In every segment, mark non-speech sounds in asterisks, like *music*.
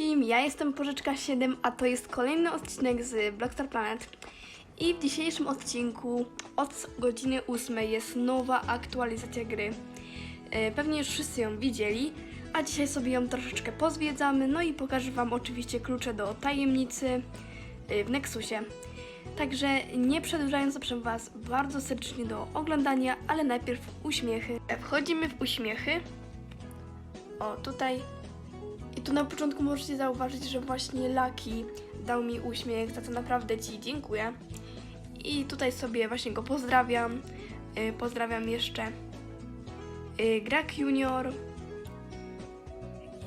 wszystkim, ja jestem Porzeczka 7, a to jest kolejny odcinek z Blockstar Planet. I w dzisiejszym odcinku od godziny 8 jest nowa aktualizacja gry. E, Pewnie już wszyscy ją widzieli, a dzisiaj sobie ją troszeczkę pozwiedzamy, no i pokażę Wam oczywiście klucze do tajemnicy e, w Nexusie. Także nie przedłużając, zapraszam Was bardzo serdecznie do oglądania, ale najpierw uśmiechy. E, Wchodzimy w uśmiechy. O, tutaj tu na początku możecie zauważyć, że właśnie Laki dał mi uśmiech, za co naprawdę Ci dziękuję. I tutaj sobie właśnie go pozdrawiam. Y, Pozdrawiam jeszcze y, Grak Junior.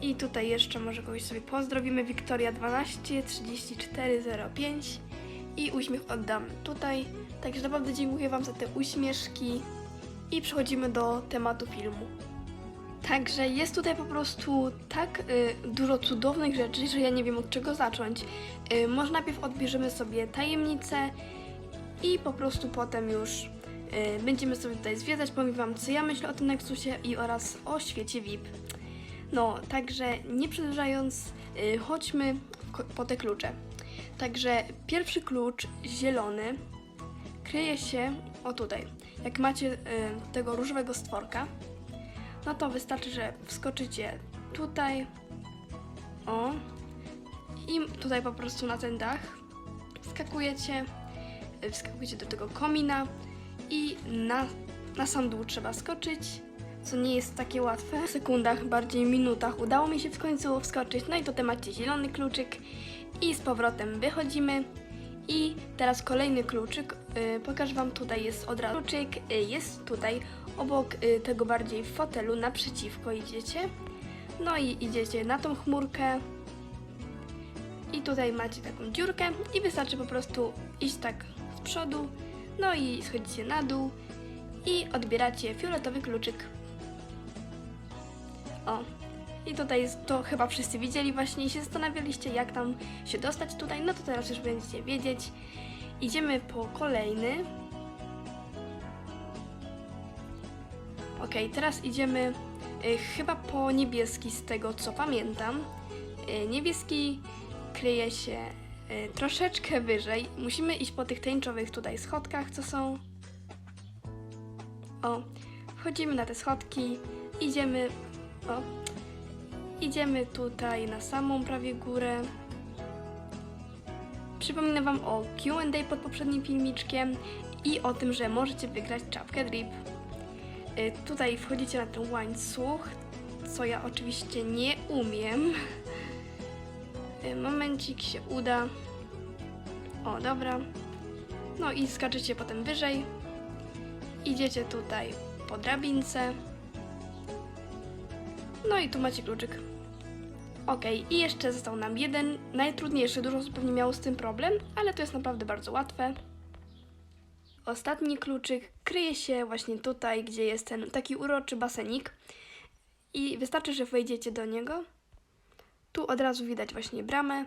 I tutaj jeszcze może kogoś sobie pozdrowimy. Wiktoria 12 3405 i uśmiech oddam tutaj. Także naprawdę dziękuję Wam za te uśmieszki. I przechodzimy do tematu filmu. Także jest tutaj po prostu tak y, dużo cudownych rzeczy, że ja nie wiem od czego zacząć. Y, może najpierw odbierzemy sobie tajemnicę i po prostu potem już y, będziemy sobie tutaj zwiedzać. Powiem Wam, co ja myślę o tym Nexusie i oraz o świecie VIP. No, także nie przedłużając, y, chodźmy po te klucze. Także pierwszy klucz, zielony, kryje się o tutaj. Jak macie y, tego różowego stworka, no to wystarczy, że wskoczycie tutaj, o, i tutaj po prostu na ten dach. Wskakujecie, wskakujecie do tego komina. I na, na sam dół trzeba skoczyć, co nie jest takie łatwe. W sekundach, bardziej minutach udało mi się w końcu wskoczyć, no i to macie zielony kluczyk. I z powrotem wychodzimy. I teraz kolejny kluczyk, y, pokażę Wam, tutaj jest od razu kluczyk, y, jest tutaj obok y, tego bardziej w fotelu, naprzeciwko idziecie. No i idziecie na tą chmurkę i tutaj macie taką dziurkę i wystarczy po prostu iść tak z przodu, no i schodzicie na dół i odbieracie fioletowy kluczyk. O, i tutaj to chyba wszyscy widzieli właśnie i się zastanawialiście jak tam się dostać tutaj, no to teraz już będziecie wiedzieć. Idziemy po kolejny. Ok, teraz idziemy y, chyba po niebieski z tego co pamiętam. Y, niebieski kryje się y, troszeczkę wyżej. Musimy iść po tych tęczowych tutaj schodkach, co są. O, wchodzimy na te schodki, idziemy. O, idziemy tutaj na samą prawie górę. Przypominam Wam o QA pod poprzednim filmiczkiem i o tym, że możecie wygrać czapkę drip. Y, Tutaj wchodzicie na ten łańcuch, co ja oczywiście nie umiem. Y, Momencik się uda. O, dobra. No i skaczecie potem wyżej. Idziecie tutaj po drabince. No i tu macie kluczyk. Ok, i jeszcze został nam jeden, najtrudniejszy, dużo osób pewnie miało z tym problem, ale to jest naprawdę bardzo łatwe. Ostatni kluczyk kryje się właśnie tutaj, gdzie jest ten taki uroczy basenik. I wystarczy, że wejdziecie do niego. Tu od razu widać właśnie bramę.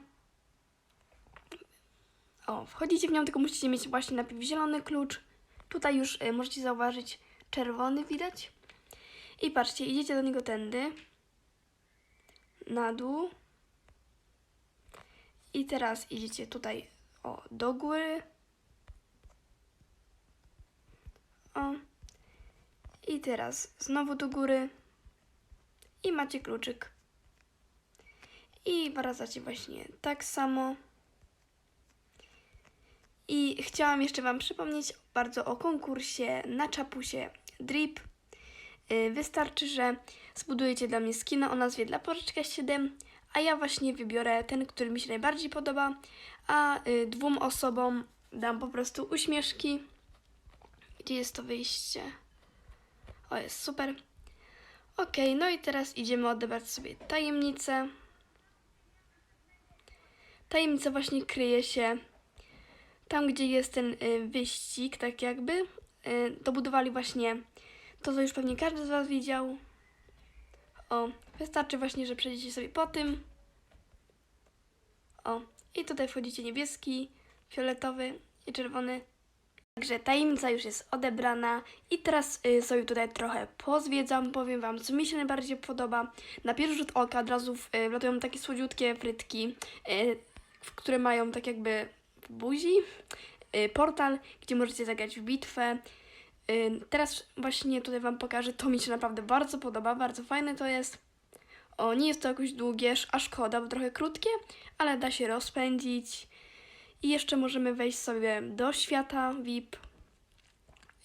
O, wchodzicie w nią, tylko musicie mieć właśnie najpierw zielony klucz. Tutaj już y, możecie zauważyć czerwony widać. I patrzcie, idziecie do niego tędy. Na dół. I teraz idziecie tutaj o, do góry. O. I teraz znowu do góry. I macie kluczyk. I wracacie właśnie tak samo. I chciałam jeszcze Wam przypomnieć bardzo o konkursie na czapusie Drip. Y, Wystarczy, że zbudujecie dla mnie skina o nazwie dla Porzeczka 7, a ja właśnie wybiorę ten, który mi się najbardziej podoba, a y, dwóm osobom dam po prostu uśmieszki. Gdzie jest to wyjście? O, jest super. Ok, no i teraz idziemy odebrać sobie tajemnicę. Tajemnica właśnie kryje się tam, gdzie jest ten y, wyścig, tak jakby. Dobudowali właśnie to, co już pewnie każdy z Was widział. O, wystarczy właśnie, że przejdziecie sobie po tym. O, i tutaj wchodzicie niebieski, fioletowy i czerwony Także tajemnica już jest odebrana i teraz y, sobie tutaj trochę pozwiedzam, powiem wam, co mi się najbardziej podoba. Na pierwszy rzut oka od razu y, takie słodziutkie frytki, y, które mają tak jakby w buzi y, portal, gdzie możecie zagrać w bitwę. Teraz właśnie tutaj wam pokażę, to mi się naprawdę bardzo podoba, bardzo fajne to jest. O, nie jest to jakoś długie, a szkoda, bo trochę krótkie, ale da się rozpędzić. I jeszcze możemy wejść sobie do świata VIP.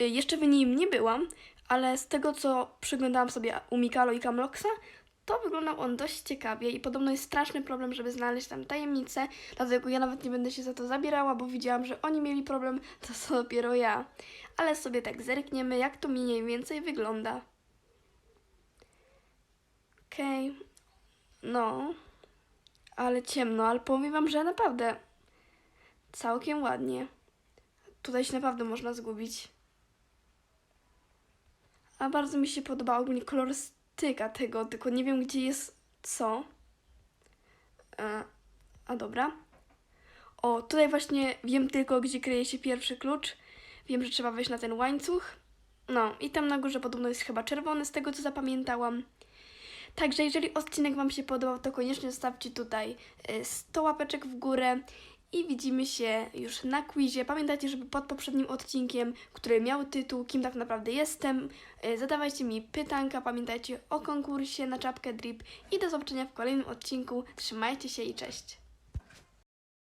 Y, Jeszcze w nim nie byłam, ale z tego co przyglądałam sobie u Mikalo i Kamloksa, to wyglądał on dość ciekawie i podobno jest straszny problem, żeby znaleźć tam tajemnicę, dlatego ja nawet nie będę się za to zabierała, bo widziałam, że oni mieli problem, *laughs* to co dopiero ja. Ale sobie tak zerkniemy, jak to mniej więcej wygląda. Okej, no, ale ciemno, ale powiem wam, że naprawdę całkiem ładnie. Tutaj się naprawdę można zgubić. A bardzo mi się podoba ogólnie kolorystyka tego, tylko nie wiem gdzie jest co. E, a dobra. O, tutaj właśnie wiem tylko gdzie kryje się pierwszy klucz. Wiem, że trzeba wejść na ten łańcuch. No i tam na górze podobno jest chyba czerwony z tego co zapamiętałam. Także jeżeli odcinek Wam się podobał, to koniecznie zostawcie tutaj y, 100 łapeczek w górę i widzimy się już na quizie. Pamiętajcie, żeby pod poprzednim odcinkiem, który miał tytuł Kim tak naprawdę jestem, y, zadawajcie mi pytanka, pamiętajcie o konkursie na czapkę drip i do zobaczenia w kolejnym odcinku. Trzymajcie się i cześć!